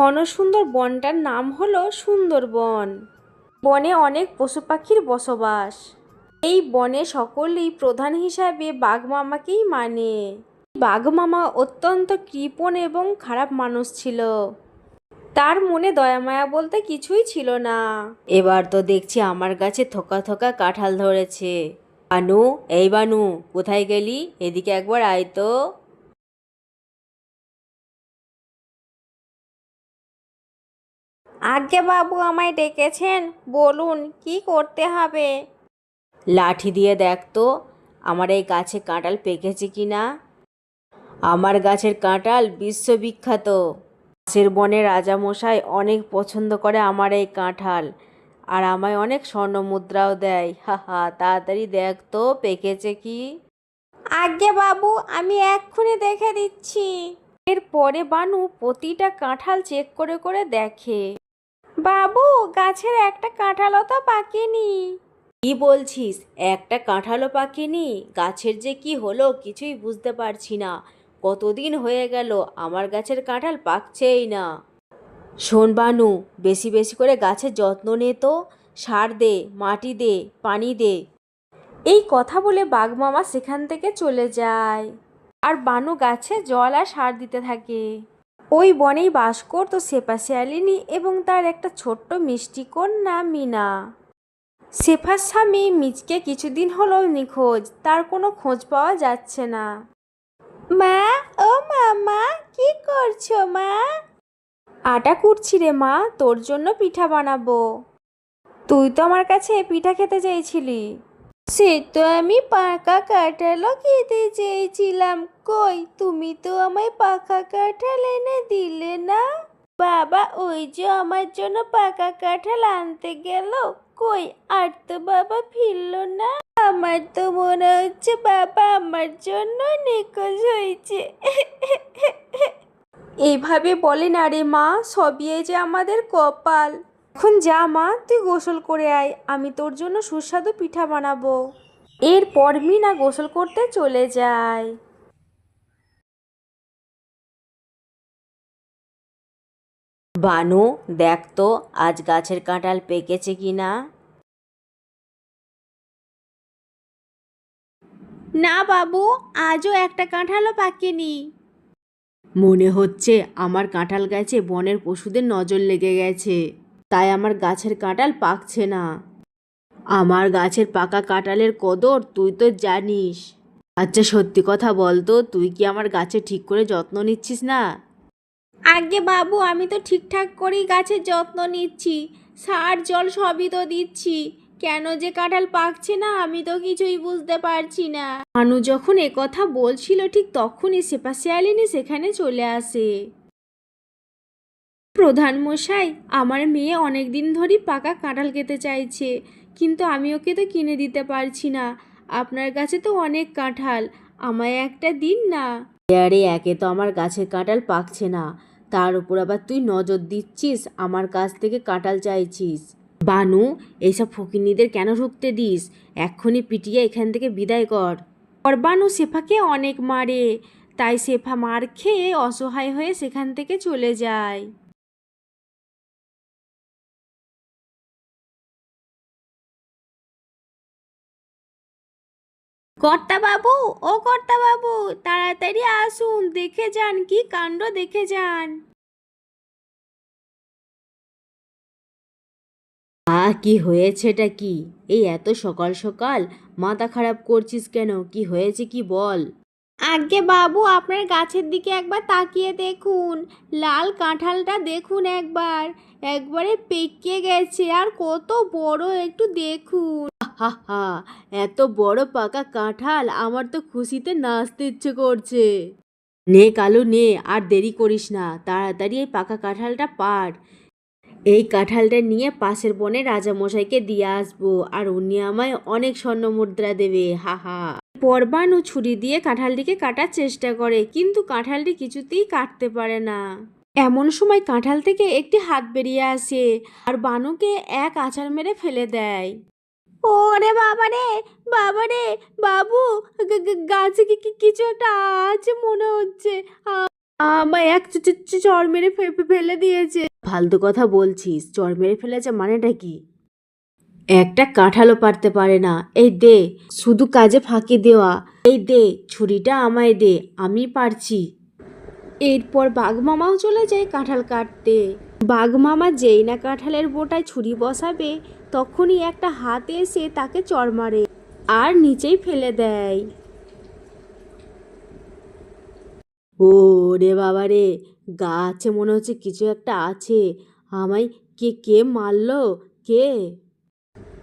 ঘন সুন্দর বনটার নাম হলো সুন্দরবন। বনে অনেক পশু পাখির বসবাস। এই বনে সকলেই প্রধান হিসাবে বাঘ মামাকেই মানে। বাঘ মামা অত্যন্ত কৃপণ এবং খারাপ মানুষ ছিল। তার মনে দয়ামায়া বলতে কিছুই ছিল না। এবার তো দেখছি আমার গাছে থোকা থোকা কাঁঠাল ধরেছে। বানু, এই বানু, কোথায় গেলি? এদিকে একবার আয় তো। আজ্ঞে বাবু আমায় ডেকেছেন বলুন কি করতে হবে? লাঠি দিয়ে দেখ তো আমার এই গাছে কাঁঠাল পেকেছে কি না? আমার গাছের কাঁঠাল বিশ্ববিখ্যাত। গাছের বনে রাজামশাই অনেক পছন্দ করে আমার এই কাঁঠাল আর আমায় অনেক স্বর্ণ মুদ্রাও দেয়। হা হা তাড়াতাড়ি দেখ তো পেকেছে কি? আজ্ঞে বাবু আমি এক্ষুনি দেখে দিচ্ছি। এরপরে বানু প্রতিটা কাঁঠাল চেক করে করে দেখে। বাবু গাছের একটা কাঁঠালও তো পাকেনি। কি বলছিস? একটা কাঁঠালও পাকেনি? গাছের যে কি হলো কিছুই বুঝতে পারছি না। কতদিন হয়ে গেল আমার গাছের কাঁঠাল পাকছেই না। শোন বানু বেশি বেশি করে গাছের যত্ন নে তো। সার দে মাটি দে পানি দে। এই কথা বলে বাঘ মামা সেখান থেকে চলে যায়। আর বানু গাছে জল আর সার দিতে থাকে। ওই বনেই বাস করতো সেপা শিয়ালিনী এবং তার একটা ছোট্ট মিষ্টি কন্যা মিনা। সেফার স্বামী মিচকে কিছুদিন হলো নিখোঁজ, তার কোনো খোঁজ পাওয়া যাচ্ছে না। মা, ও মামা, কি করছ মা? আটা কুটছি রে মা, তোর জন্য পিঠা বানাবো। তুই তো আমার কাছে পিঠা খেতে চেয়েছিলি। সে তো আমি পাকা কাঁঠালও খেতে চেয়েছিলাম। কই, তুমি তো আমায় পাকা কাঁঠাল এনে দিলে না? বাবা, ওই যে আমার জন্য পাকা কাঁঠাল আনতে গেল। কই, আর তো বাবা ফিরল না। আমার তো মনে হচ্ছে বাবা আমার জন্য নিখোঁজ হয়েছে। এইভাবে বলে না রে মা, সবই যে আমাদের কপাল। এখন যা মা তুই গোসল করে আয়। আমি তোর জন্য সুস্বাদু পিঠা বানাবো। এরপর মিনা গোসল করতে চলে যায়। বানু দেখ তো আজ গাছের কাঁঠাল পেকেছে কি না? না বাবু আজও একটা কাঁঠালও পাকেনি। মনে হচ্ছে আমার কাঁঠাল গাছে বনের পশুদের নজর লেগে গেছে। তাই আমার গাছের কাঁঠাল পাকছে না। আমার গাছের পাকা কাঁঠালের কদর তুই তো জানিস। আচ্ছা সত্যি কথা বল তো তুই কি আমার গাছে ঠিক করে যত্ন নিচ্ছিস না? আগে বাবু আমি তো ঠিকঠাক করেই গাছের যত্ন নিচ্ছি। সার জল সবই তো দিচ্ছি। কেন যে কাঁঠাল পাকছে না আমি তো কিছুই বুঝতে পারছি না। মানু যখন কথা বলছিল ঠিক তখনই সেপা শিয়ালিনী সেখানে চলে আসে। প্রধান মশাই আমার মেয়ে অনেক দিন ধরেই পাকা কাঁঠাল খেতে চাইছে কিন্তু আমি ওকে তো কিনে দিতে পারছি না। আপনার কাছে তো অনেক কাঁঠাল আমায় একটা দিন না। আরে একে তো আমার গাছের কাঁঠাল পাকছে না। তার উপর আবার তুই নজর দিচ্ছিস আমার কাছ থেকে কাঁঠাল চাইছিস। বানু এইসব ফকিন্নিদের কেন ঢুকতে দিস? এক্ষুনি পিটিয়ে এখান থেকে বিদায় কর। আর বানু শেফাকে অনেক মারে তাই শেফা মার খেয়ে অসহায় হয়ে সেখান থেকে চলে যায়। কর্তা বাবু ও কর্তা বাবু তাড়াতাড়ি আসুন, দেখে যান, কি কাণ্ড দেখে যান। আ, কি হয়েছেটা কি? এই এত সকাল সকাল, মাথা খারাপ করছিস কেন? কি হয়েছে কি বল? আগে বাবু আপনার গাছের দিকে একবার তাকিয়ে দেখুন। লাল কাঁঠালটা দেখুন একবার। একবারে পেকে গেছে আর কত বড় একটু দেখুন। হা হা এত বড় পাকা কাঁঠাল, আমার তো খুশিতে নাচতে ইচ্ছে করছে। নে কালু, নে, আর দেরি করিস না, তাড়াতাড়ি এই পাকা কাঁঠালটা পার এই কাঁঠালটা নিয়ে পাশের বনে রাজামশাইকে দিয়ে আসব, আর উনি আমায় অনেক স্বর্ণ মুদ্রা দেবে হা হা পরবানু ছুরি দিয়ে কাঁঠালটিকে কাটার চেষ্টা করে কিন্তু কাঁঠালটি কিছুতেই কাটতে পারে না। এমন সময় কাঁঠাল থেকে একটি হাত বেরিয়ে আসে আর বানুকে এক আছাড় মেরে ফেলে দেয়। ওরে বাবা রে বাবা রে বাবু গাছে কি কি- কিছু একটা আছে মনে হচ্ছে। আ- আমায় এক চ- চ- চ- চড় মেরে ফেলে দিয়েছে। ফালতু কথা বলছিস চড় মেরে ফেলেছে মানেটা কি? একটা কাঁঠালও পারতে পারে না। এই দে, শুধু কাজে ফাঁকি দেওয়া। এই দে, ছুরিটা আমায় দে আমি পারছি। এরপর বাঘমামাও চলে যায় কাঁঠাল কাটতে। বাঘমামা যেই না কাঁঠালের বোটায় ছুরি বসাবে, তখনই একটা হাত এসে তাকে চড় মারে আর নিচেই ফেলে দেয়। ও রে বাবা রে, গাছে মনে হচ্ছে কিছু একটা আছে। আমায় কে কে মারলো? কে?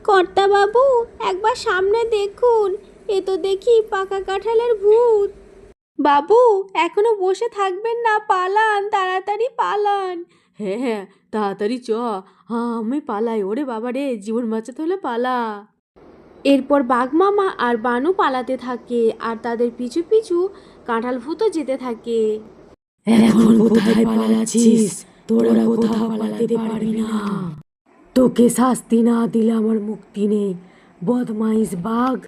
কর্তা বাবু একবার সামনে দেখুন। এ তো দেখি পাকা কাঁঠালের ভূত। বাবু, এখনও বসে থাকবেন না, পালান, তাড়াতাড়ি পালান। হ্যাঁ হ্যাঁ তাড়াতাড়ি চ। হ্যাঁ আমি পালাই, ওরে বাবা রে, জীবন বাঁচাতে হলে পালা। এরপর বাঘমামা আর বানু পালাতে থাকে, আর তাদের পিছু পিছু কাঁঠাল ভূতও যেতে থাকে। এখন কোথায় পালাচ্ছিস? তোরা কোথাও পালাতে পারবি না। তোকে শাস্তি না দিলে আমার মুক্তি নেই। বদমাইশ বাঘ।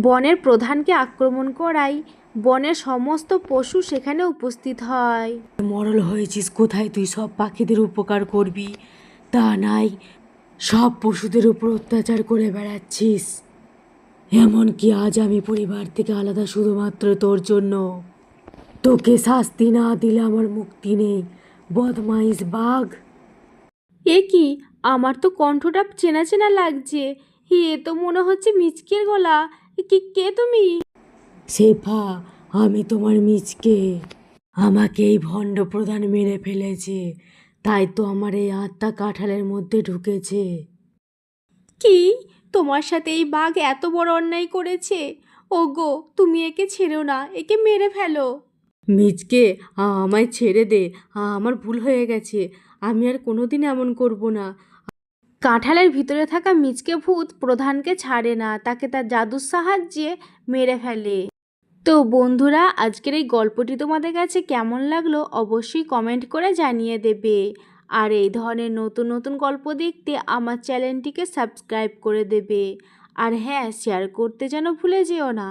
বনের প্রধানকে আক্রমণ করায় বনের সমস্ত পশু সেখানে উপস্থিত হয়। মরল হয়েছিস কোথায় তুই? সব পাখিদের উপকার করবি। তা নাই সব পশুদের উপর অত্যাচার করে বেড়াচ্ছিস। এমনকি আজ আমি পরিবার থেকে আলাদা শুধুমাত্র তোর জন্য। তোকে শাস্তি না দিলে আমার মুক্তি নেই। বদমাইশ বাঘ। এ কি? আমার তো কণ্ঠটা চেনা চেনা লাগছে। এ তো মনে হচ্ছে মিচকের গলা। কি কে তুমি? শেফা আমি তোমার মিচকে। আমাকে এই ভণ্ড প্রধান মেরে ফেলেছে। তাই তো আমার এই আত্মা কাঁঠালের মধ্যে ঢুকেছে। কি? তোমার সাথে এই বাঘ এত বড় অন্যায় করেছে? ওগো তুমি একে ছেড়ো না একে মেরে ফেলো। মিচকে আমায় ছেড়ে দে। আমার ভুল হয়ে গেছে। আমি আর কোনোদিন এমন করব না। কাঁঠালের ভিতরে থাকা মিচকে ভূত প্রধানকে ছাড়ে না, তাকে তার জাদুর সাহায্যে মেরে ফেলে। তো বন্ধুরা, আজকের এই গল্পটি তোমাদের কাছে কেমন লাগল অবশ্যই কমেন্ট করে জানিয়ে দেবে। আর এই ধরনের নতুন নতুন গল্প দেখতে আমার চ্যানেলটিকে সাবস্ক্রাইব করে দেবে। আর হ্যাঁ শেয়ার করতে যেন ভুলে যেও না।